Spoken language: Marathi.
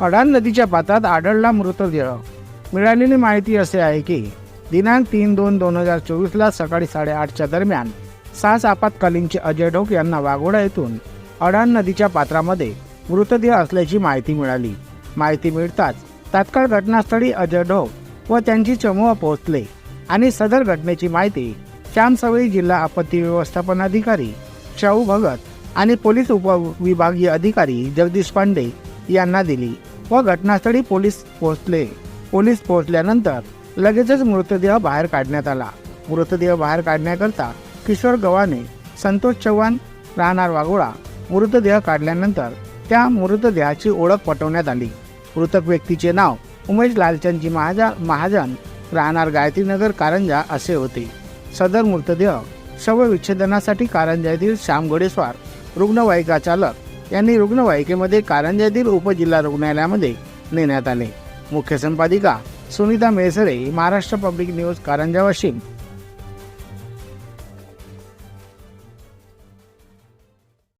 अडाण नदीच्या पात्रात आढळला मृतदेह. मिळालेली माहिती असे आहे की दिनांक तीन दोन दोन हजार चोवीसला सकाळी साडेआठच्या दरम्यान सास आपत्कालीनचे अजय ढोक यांना वाघोडा येथून अडाण नदीच्या पात्रामध्ये मृतदेह असल्याची माहिती मिळाली. माहिती मिळताच तात्काळ घटनास्थळी अजय ढोक व त्यांची चमूह पोहोचले आणि सदर घटनेची माहिती श्यामसवळी जिल्हा आपत्ती व्यवस्थापन अधिकारी शाहू भगत आणि पोलीस उपविभागीय अधिकारी जगदीश पांडे यांना दिली. व घटनास्थळी पोलीस पोहोचले. पोलीस पोहोचल्यानंतर लगेचच मृतदेह बाहेर काढण्यात आला. मृतदेह बाहेर काढण्याकरता किशोर गव्हाणे संतोष चव्हाण राहणार वाघोळा मृतदेह काढल्यानंतर त्या मृतदेहाची ओळख पटवण्यात आली. मृतक व्यक्तीचे नाव उमेश लालचंदजी महाजा महाजन राहणार गायत्रीनगर कारंजा असे होते. सदर मृतदेह शवविच्छेदनासाठी कारंजा येथील श्याम गोडेस्वार रुग्णवाहिका चालक यांनी रुग्णवाहिकेमध्ये कारंजातील उपजिल्हा रुग्णालयामध्ये नेण्यात आले. मुख्य संपादिका सुनीता मेसरे महाराष्ट्र पब्लिक न्यूज कारंजा वाशिम.